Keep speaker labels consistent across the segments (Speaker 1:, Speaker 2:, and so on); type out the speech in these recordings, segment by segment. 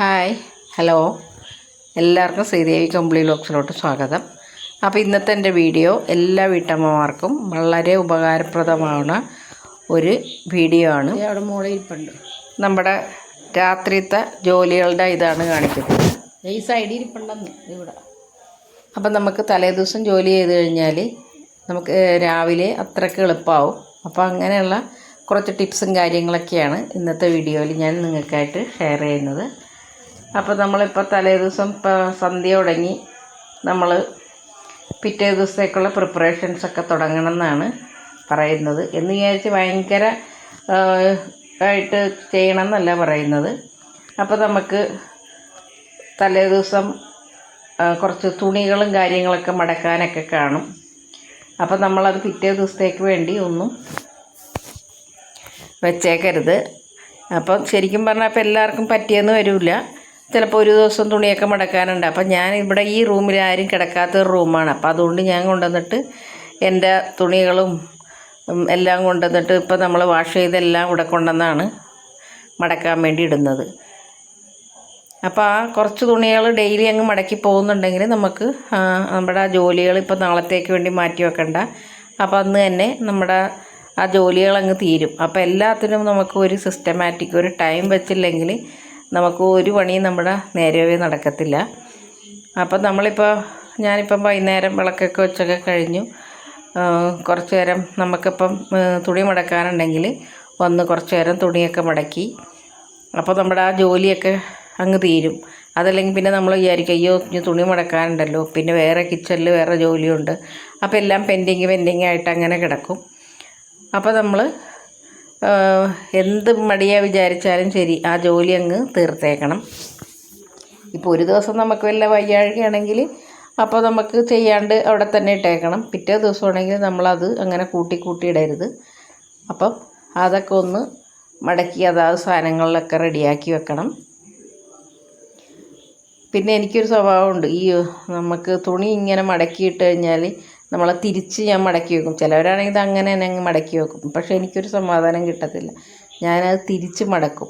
Speaker 1: Hi hello. എല്ലാവർക്കും ശ്രീദേവി കമ്പിളി ലോക്സിലോട്ട് സ്വാഗതം. അപ്പോൾ ഇന്നത്തെ എന്റെ വീഡിയോ എല്ലാ വീട്ടമ്മമാർക്കും വളരെ ഉപകാരപ്രദമാവുന്ന ഒരു വീഡിയോ ആണ്.
Speaker 2: അവിടെ ഇരിപ്പുണ്ട്.
Speaker 1: നമ്മുടെ രാത്രിത്തെ ജോലികളുടെ ഇതാണ് കാണിക്കുന്നത്.
Speaker 2: ഈ സൈഡിൽ ഇരിപ്പുണ്ടെന്ന് ഇവിടെ.
Speaker 1: അപ്പം നമുക്ക് തലേദിവസം ജോലി ചെയ്ത് കഴിഞ്ഞാൽ നമുക്ക് രാവിലെ അത്രയ്ക്ക് എളുപ്പമാവും. അപ്പോൾ അങ്ങനെയുള്ള കുറച്ച് ടിപ്സും കാര്യങ്ങളൊക്കെയാണ് ഇന്നത്തെ വീഡിയോയിൽ ഞാൻ നിങ്ങൾക്കായിട്ട് ഷെയർ ചെയ്യുന്നത്. അപ്പോൾ നമ്മളിപ്പോൾ തലേദിവസം ഇപ്പോൾ സന്ധ്യ തുടങ്ങി. നമ്മൾ പിറ്റേ ദിവസത്തേക്കുള്ള പ്രിപ്പറേഷൻസ് ഒക്കെ തുടങ്ങണം എന്നാണ് പറയുന്നത്. എന്ന് വിചാരിച്ച് ഭയങ്കര ആയിട്ട് ചെയ്യണം എന്നല്ല പറയുന്നത്. അപ്പോൾ നമുക്ക് തലേ ദിവസം കുറച്ച് തുണികളും കാര്യങ്ങളൊക്കെ മടക്കാനൊക്കെ കാണും. അപ്പോൾ നമ്മളത് പിറ്റേ ദിവസത്തേക്ക് വേണ്ടി ഒന്നും വെച്ചേക്കരുത്. അപ്പം ശരിക്കും പറഞ്ഞാൽ അപ്പോൾ എല്ലാവർക്കും പറ്റിയെന്ന് വരില്ല ചിലപ്പോൾ ഒരു ദിവസം തുണിയൊക്കെ മടക്കാനുണ്ട്. അപ്പം ഞാൻ ഇവിടെ ഈ റൂമിൽ ആരും കിടക്കാത്ത റൂമാണ്. അപ്പം അതുകൊണ്ട് ഞാൻ കൊണ്ടുവന്നിട്ട് എന്റെ തുണികളും എല്ലാം കൊണ്ടുവന്നിട്ട് ഇപ്പോൾ നമ്മൾ വാഷ് ചെയ്തെല്ലാം ഇവിടെ കൊണ്ടുവന്നാണ് മടക്കാൻ വേണ്ടി ഇടുന്നത്. അപ്പോൾ ആ കുറച്ച് തുണികൾ ഡെയിലി അങ്ങ് മടക്കി പോകുന്നുണ്ടെങ്കിൽ നമുക്ക് നമ്മുടെ ജോലികൾ ഇപ്പോൾ നാളത്തേക്ക് വേണ്ടി മാറ്റി വെക്കണ്ട. അപ്പോൾ അന്ന് തന്നെ നമ്മുടെ ആ ജോലികൾ അങ്ങ് തീരും. അപ്പോൾ എല്ലാത്തിനും നമുക്ക് ഒരു സിസ്റ്റമാറ്റിക് ഒരു ടൈം വെച്ചില്ലെങ്കിൽ നമുക്ക് ഒരു പണിയും നമ്മുടെ നേരവേ നടക്കത്തില്ല. അപ്പം നമ്മളിപ്പോൾ ഞാനിപ്പം വൈകുന്നേരം വിളക്കൊക്കെ വെച്ചൊക്കെ കഴിഞ്ഞു. കുറച്ച് നേരം നമുക്കിപ്പം തുണി മടക്കാനുണ്ടെങ്കിൽ വന്ന് കുറച്ച് നേരം തുണിയൊക്കെ മടക്കി. അപ്പോൾ നമ്മുടെ ആ ജോലിയൊക്കെ അങ്ങ് തീരും. അതല്ലെങ്കിൽ പിന്നെ നമ്മൾ വിചാരിക്കും അയ്യോ തുണി മടക്കാനുണ്ടല്ലോ. പിന്നെ വേറെ കിച്ചണിൽ വേറെ ജോലിയുണ്ട്. അപ്പോൾ എല്ലാം പെൻഡിങ് പെൻഡിങ് ആയിട്ട് അങ്ങനെ കിടക്കും. അപ്പോൾ നമ്മൾ എന്ത് മടിയാ വിചാരിച്ചാലും ശരി ആ ജോലി അങ്ങ് തീർത്തേക്കണം. ഇപ്പോൾ ഒരു ദിവസം നമുക്ക് വല്ല വയ്യാഴികയാണെങ്കിൽ അപ്പോൾ നമുക്ക് ചെയ്യാണ്ട് അവിടെ തന്നെ ഇട്ടേക്കണം. പിറ്റേ ദിവസമാണെങ്കിൽ നമ്മളത് അങ്ങനെ കൂട്ടി കൂട്ടി ഇടരുത്. അപ്പം അതൊക്കെ ഒന്ന് മടക്കി അതാത് സാധനങ്ങളിലൊക്കെ റെഡിയാക്കി വെക്കണം. പിന്നെ എനിക്കൊരു സ്വഭാവമുണ്ട്. ഈ നമുക്ക് തുണി ഇങ്ങനെ മടക്കി ഇട്ട് കഴിഞ്ഞാൽ നമ്മളെ തിരിച്ച് ഞാൻ മടക്കി വെക്കും. ചിലവരാണെങ്കിൽ ഇത് അങ്ങനെ തന്നെ അങ്ങ് മടക്കി വെക്കും. പക്ഷേ എനിക്കൊരു സമാധാനം കിട്ടത്തില്ല. ഞാനത് തിരിച്ച് മടക്കും.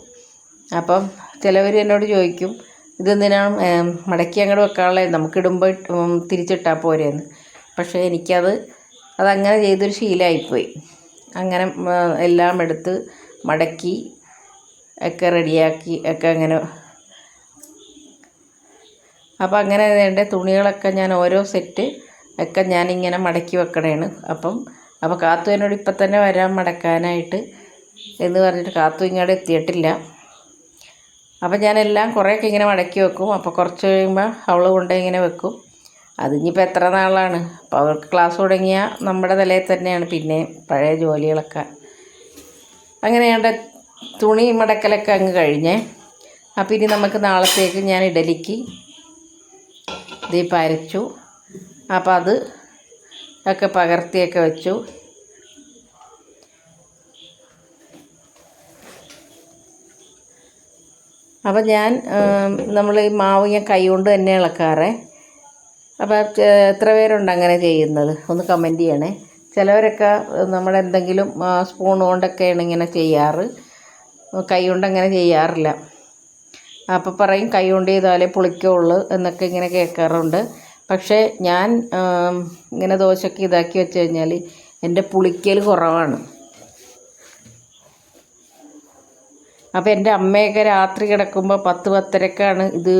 Speaker 1: അപ്പം ചിലവർ എന്നോട് ചോദിക്കും ഇതെന്തിനാണ് മടക്കി അങ്ങോട്ട് വെക്കാനുള്ളത് നമുക്കിടുമ്പോൾ തിരിച്ചിട്ടാൽ പോരെയെന്ന് പക്ഷേ എനിക്കത് അതങ്ങനെ ചെയ്തൊരു ശീലമായിപ്പോയി അങ്ങനെ എല്ലാം എടുത്ത് മടക്കി ഒക്കെ റെഡിയാക്കി ഒക്കെ അങ്ങനെ. അപ്പോൾ അങ്ങനെ എന്റെ തുണികളൊക്കെ ഞാൻ ഓരോ സെറ്റ് ഒക്കെ ഞാനിങ്ങനെ മടക്കി വെക്കണേണ്. അപ്പം അപ്പോൾ കാത്തു എന്നോട് ഇപ്പം തന്നെ വരാൻ മടക്കാനായിട്ട് എന്ന് പറഞ്ഞിട്ട് കാത്തു ഇങ്ങോട്ട് എത്തിയിട്ടില്ല. അപ്പം ഞാനെല്ലാം കുറേയൊക്കെ ഇങ്ങനെ മടക്കി വെക്കും. അപ്പോൾ കുറച്ച് കഴിയുമ്പോൾ അവൾ കൊണ്ട് ഇങ്ങനെ വെക്കും. അതിനിപ്പോൾ എത്ര നാളാണ്? അപ്പോൾ അവൾക്ക് ക്ലാസ് തുടങ്ങിയ നമ്മുടെ തലയിൽ തന്നെയാണ് പിന്നെ പഴയ ജോലികളൊക്കെ. അങ്ങനെ ഞങ്ങളുടെ തുണി മടക്കലൊക്കെ അങ്ങ് കഴിഞ്ഞേ. അപ്പോൾ ഇനി നമുക്ക് നാളത്തേക്ക് ഞാൻ ഇഡലിക്ക് ഇത് പരച്ചു അപ്പോൾ അത് ഒക്കെ പകർത്തിയൊക്കെ വെച്ചു. അപ്പോൾ ഞാൻ നമ്മൾ ഈ മാവ് ഞാൻ കൈ കൊണ്ട് തന്നെ ഇളക്കാറേ. അപ്പോൾ എത്ര പേരുണ്ട് അങ്ങനെ ചെയ്യുന്നത്? ഒന്ന് കമന്റ് ചെയ്യണേ. ചിലവരൊക്കെ നമ്മളെന്തെങ്കിലും സ്പൂൺ കൊണ്ടൊക്കെയാണ് ഇങ്ങനെ ചെയ്യാറ്. കൈ കൊണ്ട് അങ്ങനെ ചെയ്യാറില്ല. അപ്പോൾ പറയും കൈ കൊണ്ട് ചെയ്താലേ പുളിക്കുള്ളൂ എന്നൊക്കെ ഇങ്ങനെ കേൾക്കാറുണ്ട്. പക്ഷേ ഞാൻ ഇങ്ങനെ ദോശയൊക്കെ ഇതാക്കി വെച്ച് കഴിഞ്ഞാൽ എന്റെ പുളിക്കൽ കുറവാണ്. അപ്പോൾ എന്റെ അമ്മയൊക്കെ രാത്രി കിടക്കുമ്പോൾ പത്ത് പത്തരക്കാണ് ഇത്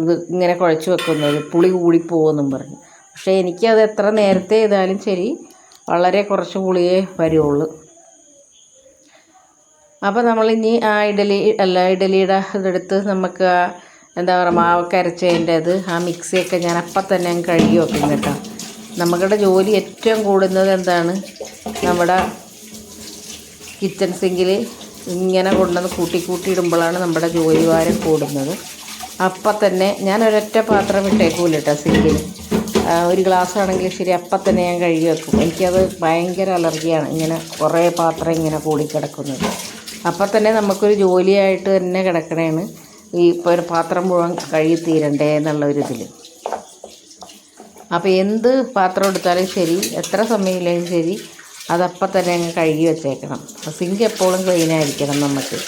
Speaker 1: ഇത് ഇങ്ങനെ കുഴച്ച് വെക്കുന്നത്. പുളി കൂടിപ്പോകുമെന്നും പറഞ്ഞു. പക്ഷേ എനിക്കത് എത്ര നേരത്തെ ചെയ്താലും ശരി വളരെ കുറച്ച് പുളിയേ വരുള്ളൂ. അപ്പോൾ നമ്മളിനി ആ ഇഡലി അല്ല ഇഡലിയുടെ ഇതെടുത്ത് നമുക്ക് ആ എന്താ പറയുക മാവൊക്കെ ആ മിക്സിയൊക്കെ ഞാൻ അപ്പം തന്നെ അങ്ങ് കഴുകി വെക്കും കേട്ടോ. നമ്മുടെ ജോലി ഏറ്റവും കൂടുന്നത് എന്താണ് നമ്മുടെ കിച്ചൺ സിങ്കിൽ ഇങ്ങനെ കൊണ്ടുവന്ന് കൂട്ടി കൂട്ടി ഇടുമ്പോഴാണ് നമ്മുടെ ജോലി ഭാരം കൂടുന്നത്. അപ്പം തന്നെ ഞാൻ ഒരൊറ്റ പാത്രം ഇട്ടേക്കൂല കേട്ടോ സിങ്കിൽ ഒരു ഗ്ലാസ് ആണെങ്കിൽ ശരി അപ്പം തന്നെ ഞാൻ കഴുകി വെക്കും. എനിക്കത് ഭയങ്കര അലർജിയാണ് ഇങ്ങനെ കുറേ പാത്രം ഇങ്ങനെ കൂടിക്കിടക്കുന്നത്. അപ്പം തന്നെ നമുക്കൊരു ജോലിയായിട്ട് തന്നെ കിടക്കണേണ്. ഈ ഇപ്പോൾ ഒരു പാത്രം മുഴുവൻ കഴുകി തീരണ്ടേ എന്നുള്ള ഒരു ഇതിൽ അപ്പോൾ എന്ത് പാത്രം എടുത്താലും ശരി എത്ര സമയമില്ലെങ്കിലും ശരി അതപ്പം തന്നെ അങ്ങ് കഴുകി വെച്ചേക്കണം. സിങ്ക് എപ്പോഴും ക്ലീൻ ആയിരിക്കണം നമുക്ക്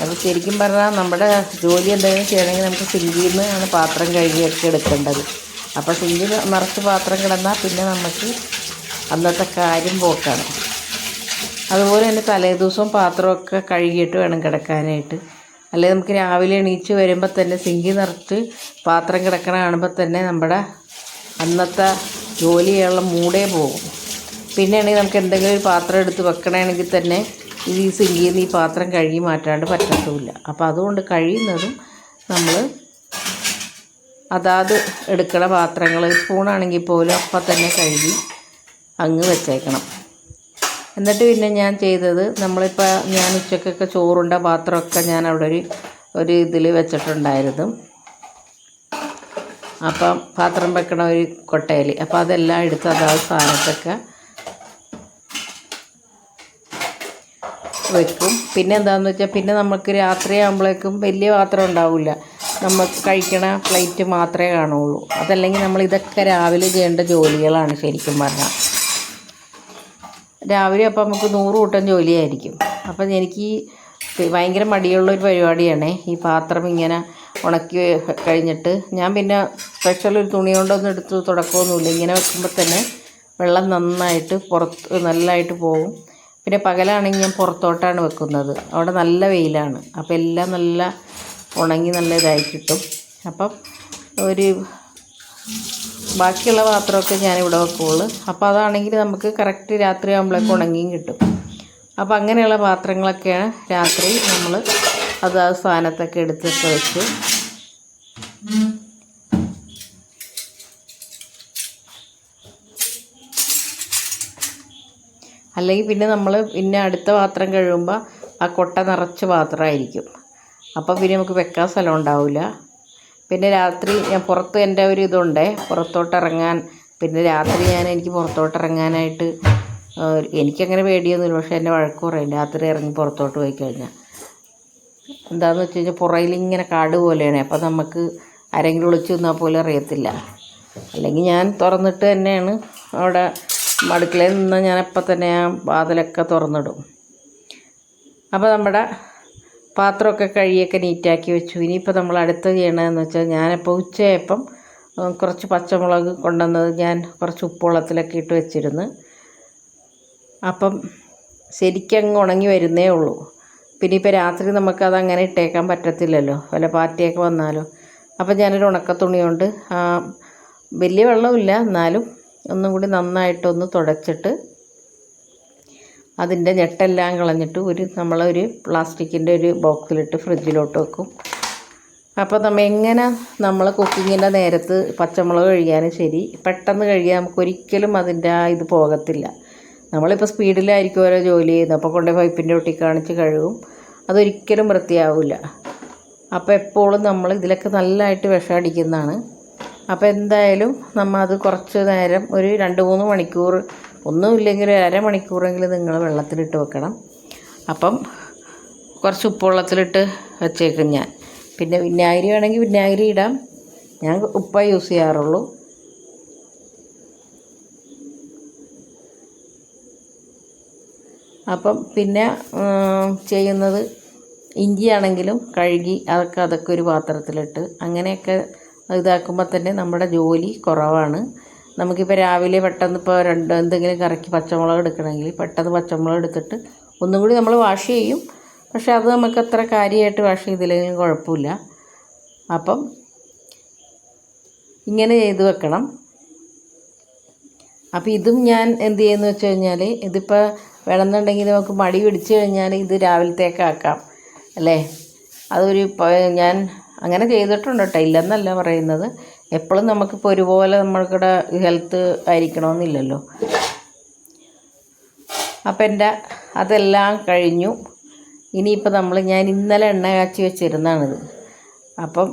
Speaker 1: അപ്പോൾ ശരിക്കും പറഞ്ഞാൽ നമ്മുടെ ജോലി എന്തെങ്കിലും ചെയ്യണമെങ്കിൽ നമുക്ക് സിങ്കിൽ നിന്ന് ആണ് പാത്രം കഴുകിയൊക്കെ എടുക്കേണ്ടത്. അപ്പോൾ സിങ്കിൽ നിറച്ച് പാത്രം കിടന്നാൽ പിന്നെ നമുക്ക് അന്നത്തെ കാര്യം പോക്കാണ്. അതുപോലെ തന്നെ തലേദിവസവും പാത്രമൊക്കെ കഴുകിയിട്ട് വേണം കിടക്കാനായിട്ട്. അല്ലെങ്കിൽ നമുക്ക് രാവിലെ എണീച്ച് വരുമ്പോൾ തന്നെ സിങ്കി നിറച്ച് പാത്രം കിടക്കണ കാണുമ്പോൾ തന്നെ നമ്മുടെ അന്നത്തെ ജോലി ചെയ്യാനുള്ള മൂടേ പോകും. പിന്നെ ആണെങ്കിൽ നമുക്ക് എന്തെങ്കിലും ഒരു പാത്രം എടുത്ത് വെക്കണമെങ്കിൽ തന്നെ ഈ സിങ്കിൽ നിന്ന് ഈ പാത്രം കഴുകി മാറ്റാണ്ട് പറ്റത്തുമില്ല അപ്പോൾ അതുകൊണ്ട് കഴിയുന്നതും നമ്മൾ അതാത് എടുക്കണ പാത്രങ്ങൾ സ്പൂണാണെങ്കിൽ പോലും അപ്പം തന്നെ കഴുകി അങ്ങ് വെച്ചേക്കണം. എന്നിട്ട് പിന്നെ ഞാൻ ചെയ്തത് നമ്മളിപ്പോൾ ഞാൻ ഉച്ചക്കൊക്കെ ചോറുണ്ട പാത്രമൊക്കെ ഞാൻ അവിടെ ഒരു ഒരു ഇതിൽ വെച്ചിട്ടുണ്ടായിരുന്നു. അപ്പം പാത്രം വെക്കണ ഒരു കൊട്ടയിൽ അപ്പോൾ അതെല്ലാം എടുത്ത് അതാ സ്ഥാനത്തൊക്കെ വെക്കും. പിന്നെ എന്താണെന്ന് വെച്ചാൽ പിന്നെ നമുക്ക് രാത്രി ആകുമ്പോഴേക്കും വലിയ പാത്രം ഉണ്ടാവില്ല. നമുക്ക് കഴിക്കണ പ്ലേറ്റ് മാത്രമേ കാണുള്ളൂ. അതല്ലെങ്കിൽ നമ്മൾ ഇതൊക്കെ രാവിലെ ചെയ്യേണ്ട ജോലികളാണ് ശരിക്കും പറഞ്ഞാൽ രാവിലെ അപ്പം നമുക്ക് നൂറ് കൂട്ടം ജോലിയായിരിക്കും. അപ്പം എനിക്ക് ഭയങ്കര മടിയുള്ള ഒരു പരിപാടിയാണേ. ഈ പാത്രം ഇങ്ങനെ ഉണക്കി കഴിഞ്ഞിട്ട് ഞാൻ പിന്നെ സ്പെഷ്യൽ ഒരു തുണി കൊണ്ടൊന്നും എടുത്ത് തുടക്കമൊന്നുമില്ല. ഇങ്ങനെ വെക്കുമ്പോൾ തന്നെ വെള്ളം നന്നായിട്ട് പുറത്ത് നല്ലതായിട്ട് പോകും പിന്നെ പകലാണെങ്കിൽ ഞാൻ പുറത്തോട്ടാണ് വെക്കുന്നത്. അവിടെ നല്ല വെയിലാണ്. അപ്പോൾ എല്ലാം നല്ല ഉണങ്ങി നല്ല ഇതായി കിട്ടും. അപ്പം ഒരു ബാക്കിയുള്ള പാത്രമൊക്കെ ഞാനിവിടെ വെക്കുകയുള്ളൂ അപ്പോൾ അതാണെങ്കിൽ നമുക്ക് കറക്റ്റ് രാത്രി ആകുമ്പോഴേക്കും ഉണങ്ങിയും കിട്ടും. അപ്പോൾ അങ്ങനെയുള്ള പാത്രങ്ങളൊക്കെയാണ് രാത്രി നമ്മൾ അത് ആ സ്ഥാനത്തൊക്കെ എടുത്തൊക്കെ വെച്ച്. അല്ലെങ്കിൽ പിന്നെ നമ്മൾ പിന്നെ അടുത്ത പാത്രം കഴുകുമ്പോൾ ആ കൊട്ട നിറച്ച് പാത്രമായിരിക്കും. അപ്പോൾ പിന്നെ നമുക്ക് വെക്കാൻ സ്ഥലം ഉണ്ടാവില്ല. പിന്നെ രാത്രി ഞാൻ പുറത്ത് എന്റെ ഒരു ഇതുണ്ടേ പുറത്തോട്ട് ഇറങ്ങാൻ പിന്നെ രാത്രി ഞാൻ എനിക്ക് പുറത്തോട്ട് ഇറങ്ങാനായിട്ട് ആ, എനിക്കങ്ങനെ പേടിയൊന്നുമില്ല പക്ഷെ എന്റെ വഴക്ക് പറയും രാത്രി ഇറങ്ങി പുറത്തോട്ട് പോയി കഴിഞ്ഞാൽ. എന്താണെന്ന് വെച്ച് കഴിഞ്ഞാൽ പുറയിൽ ഇങ്ങനെ കാട് പോലെയാണ് അപ്പം നമുക്ക് ആരെങ്കിലും ഒളിച്ചു നിന്നാൽ പോലും അറിയത്തില്ല. അല്ലെങ്കിൽ ഞാൻ തുറന്നിട്ട് തന്നെയാണ് അവിടെ അടുക്കളയിൽ നിന്ന് ഞാൻ അപ്പം തന്നെ ആ വാതിലൊക്കെ തുറന്നിടും. അപ്പോൾ നമ്മുടെ പാത്രമൊക്കെ കഴുകിയൊക്കെ നീറ്റാക്കി വെച്ചു. ഇനിയിപ്പോൾ നമ്മൾ അടുത്ത് ചെയ്യണതെന്ന് വെച്ചാൽ ഞാനിപ്പോൾ ഉച്ചയായപ്പം കുറച്ച് പച്ചമുളക് കൊണ്ടുവന്നത് ഞാൻ കുറച്ച് ഉപ്പുവെള്ളത്തിലൊക്കെ ഇട്ട് വെച്ചിരുന്നു. അപ്പം ശരിക്കങ്ങ് ഉണങ്ങി വരുന്നേ ഉള്ളൂ. പിന്നെ ഇപ്പോൾ രാത്രി നമുക്കത് അങ്ങനെ ഇട്ടേക്കാൻ പറ്റത്തില്ലല്ലോ. വല്ല പാറ്റിയൊക്കെ വന്നാലോ. അപ്പം ഞാനൊരു ഉണക്ക തുണി കൊണ്ട് വലിയ വെള്ളമില്ല എന്നാലും ഒന്നും കൂടി നന്നായിട്ടൊന്ന് തുടച്ചിട്ട് അതിന്റെ ഞെട്ടെല്ലാം കളഞ്ഞിട്ട് ഒരു നമ്മളൊരു പ്ലാസ്റ്റിക്കിന്റെ ഒരു ബോക്സിലിട്ട് ഫ്രിഡ്ജിലോട്ട് വെക്കും. അപ്പോൾ നമ്മൾ എങ്ങനെ നമ്മൾ കുക്കിങ്ങിന്റെ നേരത്ത് പച്ചമുളക് കഴുകിയാലും ശരി പെട്ടെന്ന് കഴുകിയാൽ നമുക്ക് ഒരിക്കലും അതിന്റെ ആ ഇത് പോകത്തില്ല. നമ്മളിപ്പോൾ സ്പീഡിലായിരിക്കും ഓരോ ജോലി ചെയ്യുന്നത്. അപ്പോൾ കൊണ്ട് പൈപ്പിന്റെ ഒട്ടി കാണിച്ച് കഴുകും. അതൊരിക്കലും വൃത്തിയാവില്ല. അപ്പോൾ എപ്പോഴും നമ്മൾ ഇതിലൊക്കെ നല്ലതായിട്ട് വിഷം അടിക്കുന്നതാണ്. അപ്പോൾ എന്തായാലും നമ്മൾ അത് കുറച്ച് നേരം ഒരു രണ്ട് മൂന്ന് മണിക്കൂർ ഒന്നുമില്ലെങ്കിൽ അരമണിക്കൂറെങ്കിലും നിങ്ങൾ വെള്ളത്തിലിട്ട് വെക്കണം. അപ്പം കുറച്ച് ഉപ്പുവെള്ളത്തിലിട്ട് വെച്ചേക്കും ഞാൻ. പിന്നെ വിനാഗിരി വേണമെങ്കിൽ വിനാഗിരി ഇടാം. ഞാൻ ഉപ്പ യൂസ് ചെയ്യാറുള്ളൂ. അപ്പം പിന്നെ ചെയ്യുന്നത് ഇഞ്ചിയാണെങ്കിലും കഴുകി അതൊക്കെ അതൊക്കെ ഒരു പാത്രത്തിലിട്ട് അങ്ങനെയൊക്കെ ഇതാക്കുമ്പോൾ തന്നെ നമ്മുടെ ജോലി കുറവാണ്. നമുക്കിപ്പോൾ രാവിലെ പെട്ടെന്ന് ഇപ്പോൾ രണ്ട് എന്തെങ്കിലും കറിക്ക് പച്ചമുളക് എടുക്കണമെങ്കിൽ പെട്ടെന്ന് പച്ചമുളക് എടുത്തിട്ട് ഒന്നും കൂടി നമ്മൾ വാഷ് ചെയ്യും. പക്ഷേ അത് നമുക്ക് അത്ര കാര്യമായിട്ട് വാഷ് ചെയ്തില്ലെങ്കിലും കുഴപ്പമില്ല. അപ്പം ഇങ്ങനെ ചെയ്ത് വെക്കണം. അപ്പോൾ ഇതും ഞാൻ എന്ത് ചെയ്യുന്നു വെച്ച് കഴിഞ്ഞാൽ ഇതിപ്പോൾ വേണമെന്നുണ്ടെങ്കിൽ നമുക്ക് മടി പിടിച്ച് കഴിഞ്ഞാൽ ഇത് രാവിലത്തേക്കാക്കാം അല്ലേ? അതൊരു ഞാൻ അങ്ങനെ ചെയ്തിട്ടുണ്ട് കേട്ടോ ഇല്ലെന്നല്ല പറയുന്നത്. എപ്പോഴും നമുക്കിപ്പോൾ ഒരുപോലെ നമ്മൾക്കിടെ ഹെൽത്ത് ആയിരിക്കണമെന്നില്ലല്ലോ അപ്പം എന്റെ അതെല്ലാം കഴിഞ്ഞു. ഇനിയിപ്പോൾ നമ്മൾ ഞാൻ ഇന്നലെ എണ്ണ കാച്ചി വെച്ചിരുന്നതാണിത് അപ്പം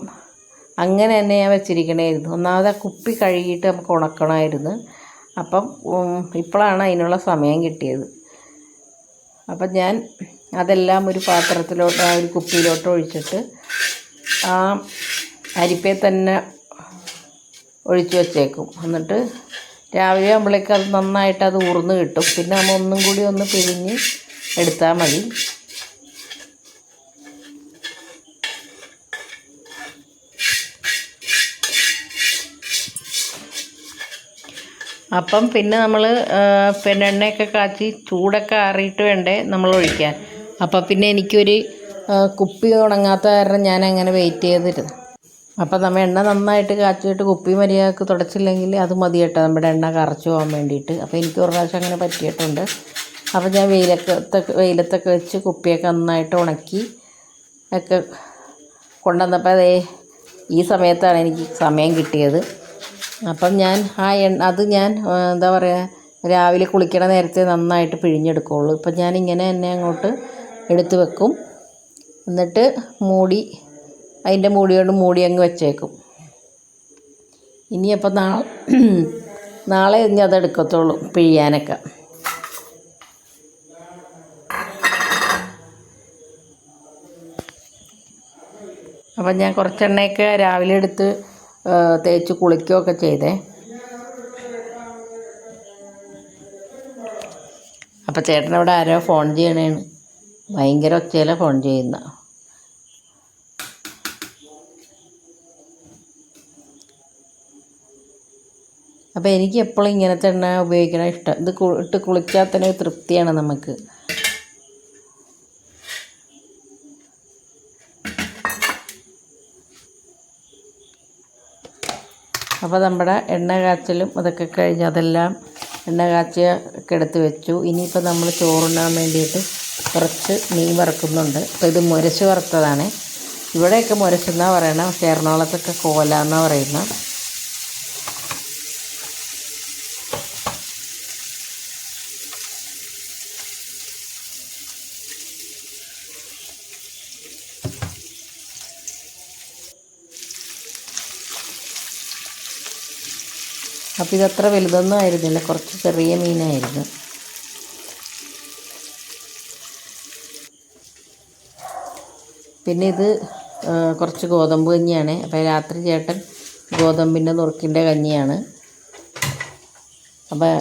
Speaker 1: അങ്ങനെ തന്നെ ഞാൻ വെച്ചിരിക്കണമായിരുന്നു ഒന്നാമത് ആ കുപ്പി കഴുകിയിട്ട് നമുക്ക് ഉണക്കണമായിരുന്നു. അപ്പം ഇപ്പോഴാണ് അതിനുള്ള സമയം കിട്ടിയത്. അപ്പം ഞാൻ അതെല്ലാം ഒരു പാത്രത്തിലോട്ട് ആ ഒരു കുപ്പിയിലോട്ട് ഒഴിച്ചിട്ട് ആ അരിപ്പേ തന്നെ ഒഴിച്ച് വച്ചേക്കും. എന്നിട്ട് രാവിലെ ആകുമ്പോഴേക്ക് അത് നന്നായിട്ട് അത് ഊർന്ന് കിട്ടും. പിന്നെ നമ്മൾ ഒന്നും കൂടി ഒന്ന് പിഴിഞ്ഞ് എടുത്താൽ മതി. അപ്പം പിന്നെ നമ്മൾ പിന്നെ എണ്ണയൊക്കെ കാച്ചി ചൂടൊക്കെ ആറിയിട്ട് വേണ്ടേ നമ്മൾ ഒഴിക്കാൻ. അപ്പം പിന്നെ എനിക്കൊരു കുപ്പി ഉണങ്ങാത്ത കാരണം ഞാൻ അങ്ങനെ വെയിറ്റ് ചെയ്തിരുന്നു. അപ്പം നമ്മൾ എണ്ണ നന്നായിട്ട് കാച്ചിട്ട് കുപ്പി മര്യാദയ്ക്ക് തുടച്ചില്ലെങ്കിൽ അത് മതി കേട്ടോ. നമ്മുടെ എണ്ണ കറച്ചു പോകാൻ വേണ്ടിയിട്ട്. അപ്പോൾ എനിക്ക് ഒരു പ്രാവശ്യം അങ്ങനെ പറ്റിയിട്ടുണ്ട്. അപ്പോൾ ഞാൻ വെയിലത്തൊക്കെ വെയിലത്തൊക്കെ വെച്ച് കുപ്പിയൊക്കെ നന്നായിട്ട് ഉണക്കി ഒക്കെ കൊണ്ടുവന്നപ്പോൾ അതേ ഈ സമയത്താണ് എനിക്ക് സമയം കിട്ടിയത്. അപ്പം ഞാൻ ആ എണ്ണ അത് ഞാൻ എന്താ പറയുക രാവിലെ കുളിക്കണ നേരത്തെ നന്നായിട്ട് പിഴിഞ്ഞെടുക്കുകയുള്ളൂ ഇപ്പം ഞാനിങ്ങനെ തന്നെ അങ്ങോട്ട് എടുത്ത് വെക്കും. എന്നിട്ട് മൂടി അതിന്റെ മൂടി കൊണ്ട് മൂടി അങ്ങ് വെച്ചേക്കും. ഇനിയപ്പോൾ നാളെ നാളെ ഇനി അതെടുക്കത്തുള്ളൂ പിഴിയാനൊക്കെ. അപ്പം ഞാൻ കുറച്ചെണ്ണയൊക്കെ രാവിലെ എടുത്ത് തേച്ച് കുളിക്കുകയൊക്കെ ചെയ്തേ. അപ്പം ചേട്ടനവിടെ ആരോ ഫോൺ ചെയ്യണേണ് ഭയങ്കര ഒച്ചയിലാണ് ഫോൺ ചെയ്യുന്ന. അപ്പോൾ എനിക്ക് എപ്പോഴും ഇങ്ങനത്തെ എണ്ണ ഉപയോഗിക്കണ ഇഷ്ടം. ഇത് ഇട്ട് കുളിച്ചാൽ തന്നെ ഒരു തൃപ്തിയാണ് നമുക്ക്. അപ്പോൾ നമ്മുടെ എണ്ണ കാച്ചലും അതൊക്കെ കഴിഞ്ഞ് അതെല്ലാം എണ്ണ കാച്ചിയൊക്കെ എടുത്ത് വെച്ചു. ഇനിയിപ്പോൾ നമ്മൾ ചോറുണ്ണാൻ വേണ്ടിയിട്ട് കുറച്ച് മീൻ വറക്കുന്നുണ്ട്. അപ്പോൾ ഇത് മുരശ് വറുത്തതാണ്. ഇവിടെയൊക്കെ മുരശെന്നാണ് പറയണത് പക്ഷേ എറണാകുളത്തൊക്കെ കോല എന്നാണ് പറയുന്നത് അപ്പോൾ ഇതത്ര വലുതൊന്നും ആയിരുന്നില്ല. കുറച്ച് ചെറിയ മീനായിരുന്നു. പിന്നെ ഇത് കുറച്ച് ഗോതമ്പ് കഞ്ഞിയാണ്. അപ്പോൾ രാത്രി ചേട്ടൻ ഗോതമ്പിന്റെ നുറുക്കിന്റെ കഞ്ഞിയാണ്. അപ്പോൾ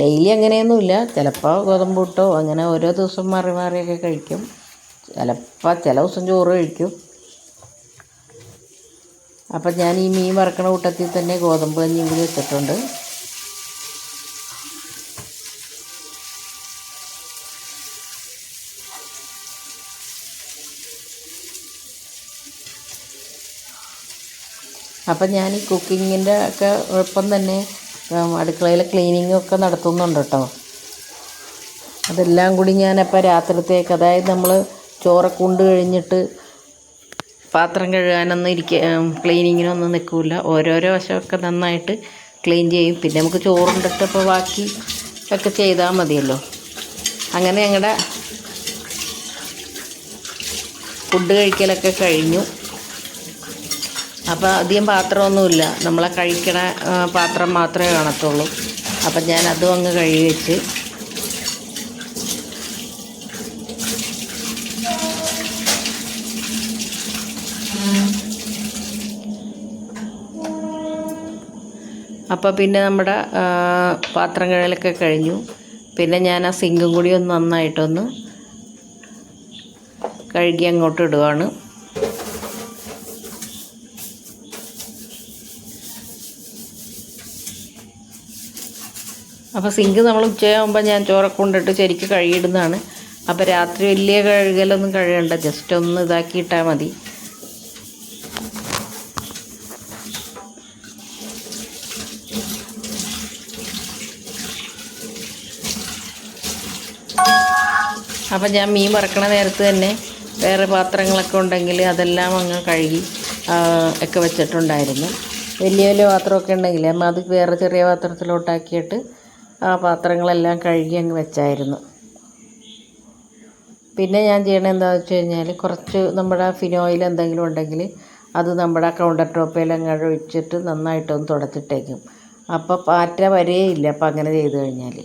Speaker 1: ഡെയിലി അങ്ങനെയൊന്നുമില്ല. ചിലപ്പോൾ ഗോതമ്പ് കിട്ടോ അങ്ങനെ ഓരോ ദിവസം മാറി മാറിയൊക്കെ കഴിക്കും. ചിലപ്പോൾ ചില ദിവസം ചോറ് കഴിക്കും. അപ്പം ഞാൻ ഈ മീൻ വറക്കണ കൂട്ടത്തിൽ തന്നെ ഗോതമ്പ് കഞ്ഞിയും കൂടി വെച്ചിട്ടുണ്ട് അപ്പം ഞാൻ ഈ കുക്കിങ്ങിന്റെ ഒക്കെ ഒപ്പം തന്നെ അടുക്കളയിലെ ക്ലീനിങ്ങും ഒക്കെ നടത്തുന്നുണ്ട് കേട്ടോ. അതെല്ലാം കൂടി ഞാനപ്പോൾ രാത്രിത്തേക്ക് അതായത് നമ്മൾ ചോറൊക്കെ ഉണ്ട് കഴിഞ്ഞിട്ട് പാത്രം കഴുകാനൊന്നും ഇരിക്ക ക്ലീനിങ്ങിനൊന്നും നിൽക്കില്ല ഓരോരോ വശമൊക്കെ നന്നായിട്ട് ക്ലീൻ ചെയ്യും. പിന്നെ നമുക്ക് ചോറുണ്ടിട്ടപ്പോൾ ബാക്കി ഒക്കെ ചെയ്താൽ മതിയല്ലോ. അങ്ങനെ ഞങ്ങളുടെ ഫുഡ് കഴിക്കലൊക്കെ കഴിഞ്ഞു. അപ്പോൾ അധികം പാത്രമൊന്നുമില്ല. നമ്മളെ കഴിക്കണ പാത്രം മാത്രമേ കാണത്തുള്ളൂ. അപ്പം ഞാൻ അതും അങ്ങ് കഴുകി വെച്ച് അപ്പോൾ പിന്നെ നമ്മുടെ പാത്രം കഴുകലൊക്കെ കഴിഞ്ഞു. പിന്നെ ഞാൻ ആ സിങ്കും കൂടി ഒന്ന് നന്നായിട്ടൊന്ന് കഴുകി അങ്ങോട്ട് ഇടുവാണ്. അപ്പോൾ സിങ്ക് നമ്മൾ ഉച്ചയാകുമ്പോൾ ഞാൻ ചോറൊക്കെ കൊണ്ടിട്ട് ശരിക്കും കഴുകിയിടുന്നതാണ്. അപ്പോൾ രാത്രി വലിയ കഴുകലൊന്നും കഴുകണ്ട. ജസ്റ്റ് ഒന്ന് ഇതാക്കിയിട്ടാൽ മതി. അപ്പം ഞാൻ മീൻ വറക്കണ നേരത്ത് തന്നെ വേറെ പാത്രങ്ങളൊക്കെ ഉണ്ടെങ്കിൽ അതെല്ലാം അങ്ങ് കഴുകി ഒക്കെ വെച്ചിട്ടുണ്ടായിരുന്നു. വലിയ വലിയ പാത്രമൊക്കെ ഉണ്ടെങ്കിൽ അമ്മ അത് വേറെ ചെറിയ പാത്രത്തിലോട്ടാക്കിയിട്ട് ആ പാത്രങ്ങളെല്ലാം കഴുകി അങ്ങ് വെച്ചായിരുന്നു. പിന്നെ ഞാൻ ചെയ്യണത് എന്താണെന്ന് വെച്ച് കഴിഞ്ഞാൽ കുറച്ച് നമ്മുടെ ഫിനോയിൽ എന്തെങ്കിലും ഉണ്ടെങ്കിൽ അത് നമ്മുടെ കൗണ്ടർ ടോപ്പിൽ അങ്ങ് ഒഴിച്ചിട്ട് നന്നായിട്ടൊന്ന് തുടച്ചിട്ടേക്കും. അപ്പോൾ പാറ്റ വരേയില്ല അപ്പം അങ്ങനെ ചെയ്ത് കഴിഞ്ഞാൽ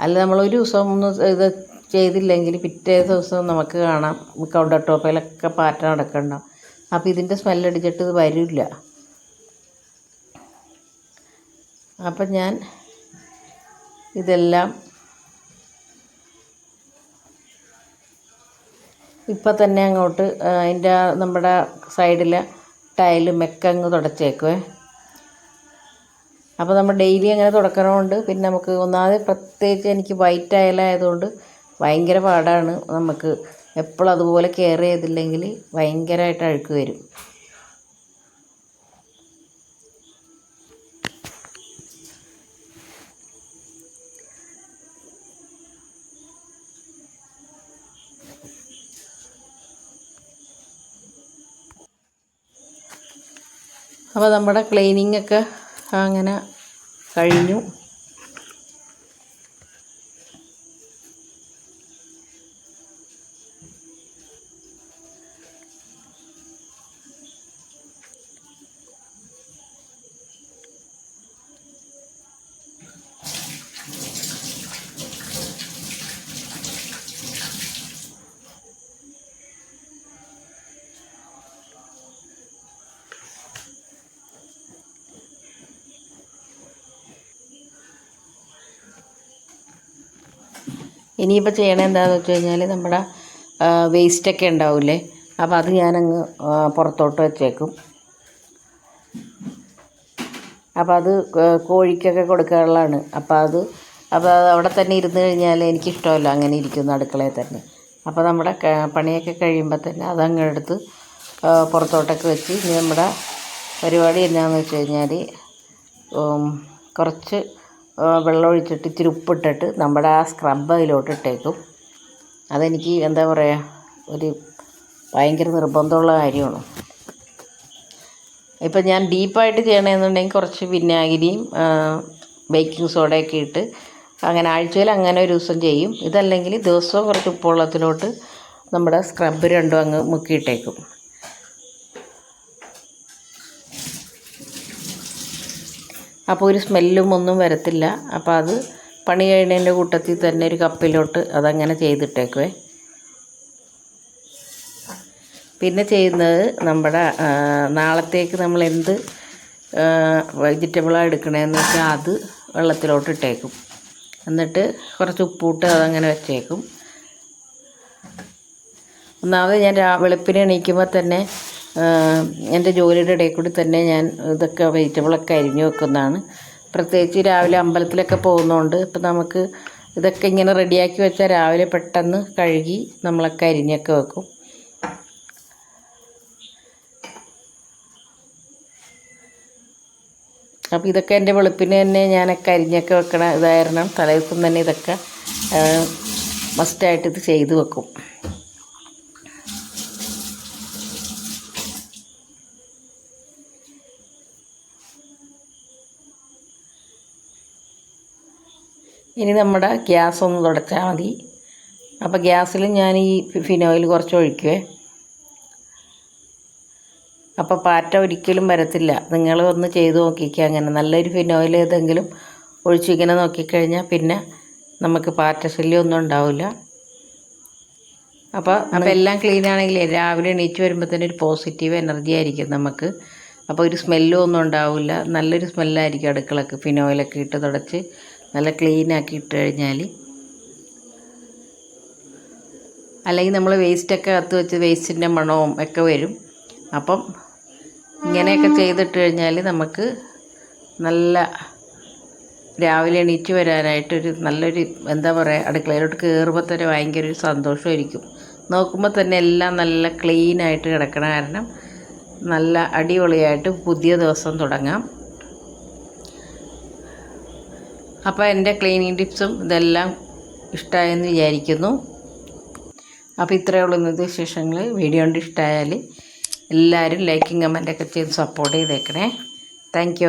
Speaker 1: അല്ല നമ്മൾ ഒരു ദിവസം ഒന്ന് ഇത് ചെയ്തില്ലെങ്കിൽ പിറ്റേ ദിവസം നമുക്ക് കാണാം. കൗണ്ടർ ടോപ്പിലൊക്കെ പാറ്റ നടക്കണ്ടാവും അപ്പോൾ ഇതിന്റെ സ്മെല്ലടിച്ചിട്ട് ഇത് വരില്ല. അപ്പം ഞാൻ ഇതെല്ലാം ഇപ്പം തന്നെ അങ്ങോട്ട് അതിന്റെ നമ്മുടെ സൈഡിലെ ടൈൽ മെക്ക അങ്ങ് തുടച്ചേക്കുവേ. അപ്പോൾ നമ്മൾ ഡെയിലി അങ്ങനെ തുടക്കണമുണ്ട് പിന്നെ നമുക്ക് ഒന്നാമത് പ്രത്യേകിച്ച് എനിക്ക് വൈറ്റ് അയലായതുകൊണ്ട് ഭയങ്കര പാടാണ് നമുക്ക്. എപ്പോഴും അതുപോലെ കെയർ ചെയ്തില്ലെങ്കിൽ ഭയങ്കരമായിട്ട് അഴുക്ക് വരും. അപ്പോൾ നമ്മുടെ ക്ലീനിങ് ഒക്കെ അങ്ങനെ കഴിഞ്ഞു. ഇനിയിപ്പോൾ ചെയ്യണത് എന്താണെന്ന് വെച്ച് കഴിഞ്ഞാൽ നമ്മുടെ വേസ്റ്റൊക്കെ ഉണ്ടാവില്ലേ? അപ്പോൾ അത് ഞാനങ്ങ് പുറത്തോട്ട് വെച്ചേക്കും. അപ്പോൾ അത് കോഴിക്കൊക്കെ കൊടുക്കാനുള്ളതാണ് അപ്പോൾ അത് അപ്പോൾ അവിടെ തന്നെ ഇരുന്ന് കഴിഞ്ഞാൽ എനിക്കിഷ്ടമല്ല അങ്ങനെ ഇരിക്കുന്നു അടുക്കളയിൽ തന്നെ. അപ്പോൾ നമ്മുടെ പണിയൊക്കെ കഴിയുമ്പോൾ തന്നെ അതങ്ങെടുത്ത് പുറത്തോട്ടൊക്കെ വെച്ച് ഇനി നമ്മുടെ പരിപാടി എന്നാന്ന് വെച്ച് കഴിഞ്ഞാൽ കുറച്ച് ആ, വെള്ളം ഒഴിച്ചിട്ട് ഇച്ചിരി ഉപ്പിട്ടിട്ട് നമ്മുടെ ആ സ്ക്രബ് അതിലോട്ട് ഇട്ടേക്കും. അതെനിക്ക് എന്താ പറയുക ഒരു ഭയങ്കര നിർബന്ധമുള്ള കാര്യമാണ്. ഇപ്പം ഞാൻ ഡീപ്പായിട്ട് ചെയ്യണമെന്നുണ്ടെങ്കിൽ കുറച്ച് വിനാഗിരിയും ബേക്കിംഗ് സോഡയൊക്കെ ഇട്ട് അങ്ങനെ ആഴ്ചയിൽ അങ്ങനെ ഒരു ദിവസം ചെയ്യും. ഇതല്ലെങ്കിൽ ദിവസവും കുറച്ച് ഉപ്പുവെള്ളത്തിലോട്ട് നമ്മുടെ സ്ക്രബ് രണ്ടും അങ്ങ് മുക്കിയിട്ടേക്കും. അപ്പോൾ ഒരു സ്മെല്ലും ഒന്നും വരത്തില്ല. അപ്പോൾ അത് പണി കഴിഞ്ഞതിന്റെ കൂട്ടത്തിൽ തന്നെ ഒരു കപ്പിലോട്ട് അതങ്ങനെ ചെയ്തിട്ടേക്കുവേ. പിന്നെ ചെയ്യുന്നത് നമ്മുടെ നാളത്തേക്ക് നമ്മൾ എന്ത് വെജിറ്റബിളാണ് എടുക്കണതെന്ന് വെച്ചാൽ അത് വെള്ളത്തിലോട്ട് ഇട്ടേക്കും. എന്നിട്ട് കുറച്ച് ഉപ്പൂട്ട് അതങ്ങനെ വെച്ചേക്കും. ഒന്നാമത് ഞാൻ വെളുപ്പിന് എണീക്കുമ്പോൾ തന്നെ എന്റെ ജോലിയുടെ ഇടയിൽ കൂടി തന്നെ ഞാൻ ഇതൊക്കെ വെജിറ്റബിളൊക്കെ അരിഞ്ഞു വെക്കുന്നതാണ്. പ്രത്യേകിച്ച് രാവിലെ അമ്പലത്തിലൊക്കെ പോകുന്നതുകൊണ്ട് ഇപ്പം നമുക്ക് ഇതൊക്കെ ഇങ്ങനെ റെഡിയാക്കി വെച്ചാൽ രാവിലെ പെട്ടെന്ന് കഴുകി നമ്മളൊക്കെ അരിഞ്ഞൊക്കെ വെക്കും. അപ്പോൾ ഇതൊക്കെ എന്റെ വെളുപ്പിന് തന്നെ ഞാനൊക്കെ അരിഞ്ഞൊക്കെ വെക്കണ ഇതായിരുന്നു. തലേദിവസം തന്നെ ഇതൊക്കെ മസ്റ്റായിട്ട് ഇത് ചെയ്ത് വെക്കും. ഇനി നമ്മുടെ ഗ്യാസ് ഒന്ന് തുടച്ചാൽ മതി. അപ്പോൾ ഗ്യാസിൽ ഞാൻ ഈ ഫിനോയിൽ കുറച്ച് ഒഴിക്കുവേ. അപ്പോൾ പാറ്റ ഒരിക്കലും വരത്തില്ല. നിങ്ങൾ ഒന്ന് ചെയ്ത് നോക്കിക്കുക അങ്ങനെ. നല്ലൊരു ഫിനോയിൽ ഏതെങ്കിലും ഒഴിച്ച് ഇങ്ങനെ നോക്കിക്കഴിഞ്ഞാൽ പിന്നെ നമുക്ക് പാറ്റ ശല്യം ഒന്നും ഉണ്ടാവില്ല. അപ്പോൾ അപ്പോൾ എല്ലാം ക്ലീൻ ആണെങ്കിൽ രാവിലെ എണീറ്റ് വരുമ്പോൾ തന്നെ ഒരു പോസിറ്റീവ് എനർജി ആയിരിക്കും നമുക്ക്. അപ്പോൾ ഒരു സ്മെല്ലും ഒന്നും ഉണ്ടാവില്ല. നല്ലൊരു സ്മെല്ലായിരിക്കും അടുക്കളക്ക്. ഫിനോയിലൊക്കെ ഇട്ട് തുടച്ച് നല്ല ക്ലീൻ ആക്കി ഇട്ട് കഴിഞ്ഞാൽ അല്ലെങ്കിൽ നമ്മൾ വേസ്റ്റൊക്കെ കത്ത് വെച്ച് വേസ്റ്റിന്റെ മണവും ഒക്കെ വരും. അപ്പം ഇങ്ങനെയൊക്കെ ചെയ്തിട്ട് കഴിഞ്ഞാൽ നമുക്ക് നല്ല രാവിലെ എണീറ്റ് വരാനായിട്ടൊരു നല്ലൊരു എന്താ പറയുക അടുക്കളയിലോട്ട് കയറുമ്പോൾ തന്നെ ഭയങ്കര ഒരു സന്തോഷമായിരിക്കും. നോക്കുമ്പോൾ തന്നെ എല്ലാം നല്ല ക്ലീനായിട്ട് കിടക്കണ കാരണം നല്ല അടിപൊളിയായിട്ട് പുതിയ ദിവസം തുടങ്ങാം. അപ്പോൾ എന്റെ ക്ലീനിങ് ടിപ്സും ഇതെല്ലാം ഇഷ്ടമായെന്ന് വിചാരിക്കുന്നു. അപ്പോൾ ഇത്രയേ ഉള്ളൂ ഇന്നത്തെ വിശേഷങ്ങൾ വീഡിയോ കൊണ്ട് ഇഷ്ടമായാൽ എല്ലാവരും ലൈക്കും കമന്റൊക്കെ ചെയ്ത് സപ്പോർട്ട് ചെയ്തേക്കണേ. താങ്ക്